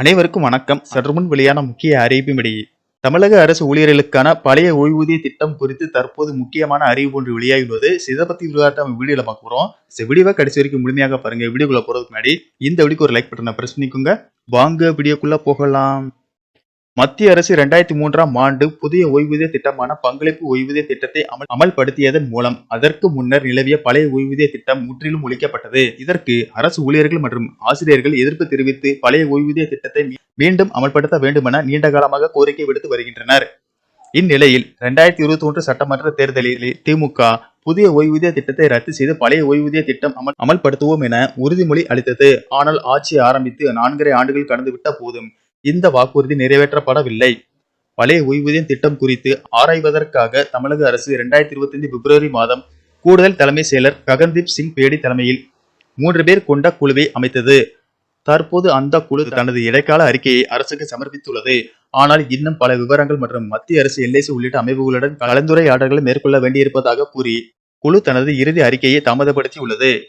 அனைவருக்கும் வணக்கம். சற்று முன் வெளியான முக்கிய அறிவிப்பின்படி தமிழக அரசு ஊழியர்களுக்கான பழைய ஓய்வூதிய திட்டம் குறித்து தற்போது முக்கியமான அறிவிப்பு ஒன்று வெளியாகியுள்ளது. இதை பத்தி விரிவாக நம்ம வீடியோல பார்க்க போறோம். வீடியோவை கடைசி வரைக்கும் முழுமையாக பாருங்க. வீடியோக்குள்ள போறதுக்கு முன்னாடி இந்த வீடியோக்கு ஒரு லைக் பட்டனை பிரஸ் பண்ணிக்கோங்க. வாங்க வீடியோக்குள்ள போகலாம். மத்திய அரசு இரண்டாயிரத்தி மூன்றாம் ஆண்டு புதிய ஓய்வூதிய திட்டமான பங்களிப்பு ஓய்வூதிய திட்டத்தை அமல் அமல்படுத்தியதன் மூலம் அதற்கு முன்னர் நிலவிய பழைய ஓய்வூதிய திட்டம் முற்றிலும் ஒழிக்கப்பட்டது. இதற்கு அரசு ஊழியர்கள் மற்றும் ஆசிரியர்கள் எதிர்ப்பு தெரிவித்து பழைய ஓய்வூதிய திட்டத்தை மீண்டும் அமல்படுத்த வேண்டுமென நீண்ட காலமாக கோரிக்கை விடுத்து வருகின்றனர். இந்நிலையில் இரண்டாயிரத்தி இருபத்தி ஒன்று சட்டமன்ற தேர்தலில் திமுக புதிய ஓய்வூதிய திட்டத்தை ரத்து செய்து பழைய ஓய்வூதிய திட்டம் அமல் அமல்படுத்துவோம் என உறுதிமொழி அளித்தது. ஆனால் ஆட்சி ஆரம்பித்து நான்கரை ஆண்டுகள் கடந்துவிட்ட போதும் இந்த வாக்குறுதி நிறைவேற்றப்படவில்லை. பழைய ஓய்வூதியம் திட்டம் குறித்து ஆராய்வதற்காக தமிழக அரசு இரண்டாயிரத்தி இருபத்தி ஐந்து பிப்ரவரி மாதம் கூடுதல் தலைமை செயலர் ககன்தீப் சிங் பேடி தலைமையில் மூன்று பேர் கொண்ட குழுவை அமைத்தது. தற்போது அந்த குழு தனது இடைக்கால அறிக்கையை அரசுக்கு சமர்ப்பித்துள்ளது. ஆனால் இன்னும் பல விவரங்கள் மற்றும் மத்திய அரசு எல்ஐசி உள்ளிட்ட அமைப்புகளுடன் கலந்துரையாடல்களை மேற்கொள்ள வேண்டியிருப்பதாக கூறி குழு தனது இறுதி அறிக்கையை தாமதப்படுத்தியுள்ளது.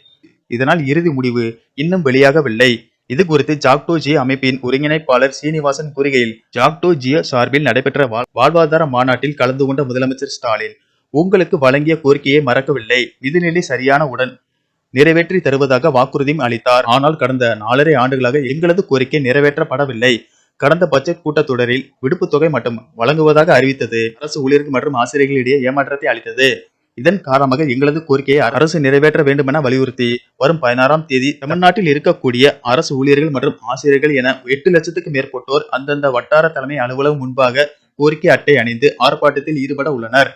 இதனால் இறுதி முடிவு இன்னும் வெளியாகவில்லை. இது குறித்து ஜாக்டோ அமைப்பின் ஒருங்கிணைப்பாளர் சீனிவாசன் கூறுகையில் ஜாக்டோ ஜியோ சார்பில் நடைபெற்ற வாழ்வாதார மாநாட்டில் கலந்து கொண்ட முதலமைச்சர் ஸ்டாலின் உங்களுக்கு வழங்கிய கோரிக்கையை மறக்கவில்லை. நிதிநிலை சரியான உடன் நிறைவேற்றி தருவதாக வாக்குறுதியும் அளித்தார். ஆனால் கடந்த நாலரை ஆண்டுகளாக எங்களது கோரிக்கை நிறைவேற்றப்படவில்லை. கடந்த பட்ஜெட் கூட்டத்தொடரில் விடுப்பு தொகை மட்டும் வழங்குவதாக அறிவித்தது. அரசு ஊழியர்கள் மற்றும் ஆசிரியர்களிடையே ஏமாற்றத்தை அளித்தது. இதன் காரணமாக எங்களது கோரிக்கையை அரசு நிறைவேற்ற வேண்டும் என வலியுறுத்தி வரும் பதினாறாம் தேதி தமிழ்நாட்டில் இருக்கக்கூடிய அரசு ஊழியர்கள் மற்றும் ஆசிரியர்கள் என எட்டு லட்சத்துக்கு மேற்பட்டோர் அந்தந்த வட்டார தலைமை அலுவலகம் முன்பாக கோரிக்கை அட்டை அணிந்து ஆர்ப்பாட்டத்தில் ஈடுபட உள்ளனர்.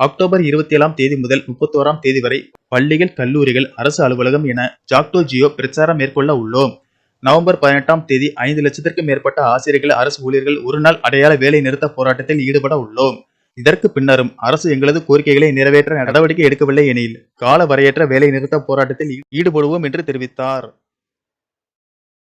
அக்டோபர் இருபத்தி ஏழாம் தேதி முதல் முப்பத்தோராம் தேதி வரை பள்ளிகள் கல்லூரிகள் அரசு அலுவலகம் என ஜாக்டோ ஜியோ பிரச்சாரம் மேற்கொள்ள உள்ளோம். நவம்பர் பதினெட்டாம் தேதி ஐந்து லட்சத்திற்கும் மேற்பட்ட ஆசிரியர்கள் அரசு ஊழியர்கள் ஒரு நாள் அடையாள வேலை நிறுத்த போராட்டத்தில் ஈடுபட உள்ளோம். இதற்கு பின்னரும் அரசு எங்களது கோரிக்கைகளை நிறைவேற்ற நடவடிக்கை எடுக்கவில்லை எனில் கால வரையற்ற வேலை நிறுத்த போராட்டத்தில் ஈடுபடுவோம் என்று தெரிவித்தார்.